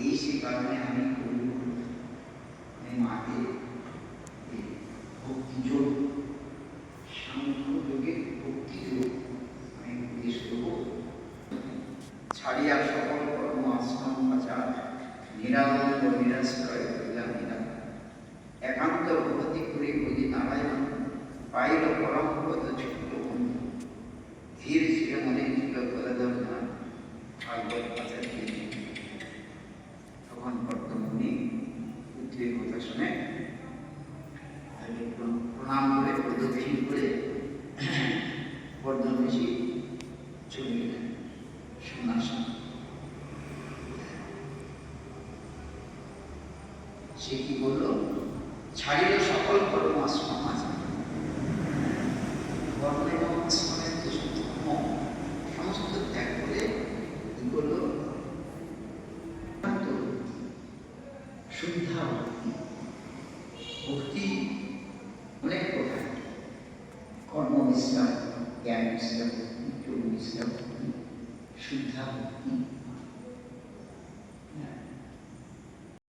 এই কারণে আমি মাকে ভক্তি ভক্তি ছাড়িয়া সকল আশ্রম আচার নিরানন্দ নিরাশ্রয় করিলাম নিরাম একান্ত ভগতি করে বলি নারায়ণ, পাইল পরম পদ বন্ধু। ধীর ছিল মনে ছিল বলদম না, ভাগবত দিয়ে তখন বর্তমানে পুত্রের কথা শুনে প্রণাম করে, প্রদক্ষিণ করে বর্ধমেশী চলে গেলেন সন্ন্যাসী সে কি বলল? ছাড়িল সকল কর্ম আশ্রম আছে। সমস্ত ত্যাগ করে কি করল শুদ্ধা ভক্তি ভক্তি অনেক প্রকার কর্ম বিশ্রাম জ্ঞান বিশ্রাম যোগ বিশ্রাম শুদ্ধা ভক্তি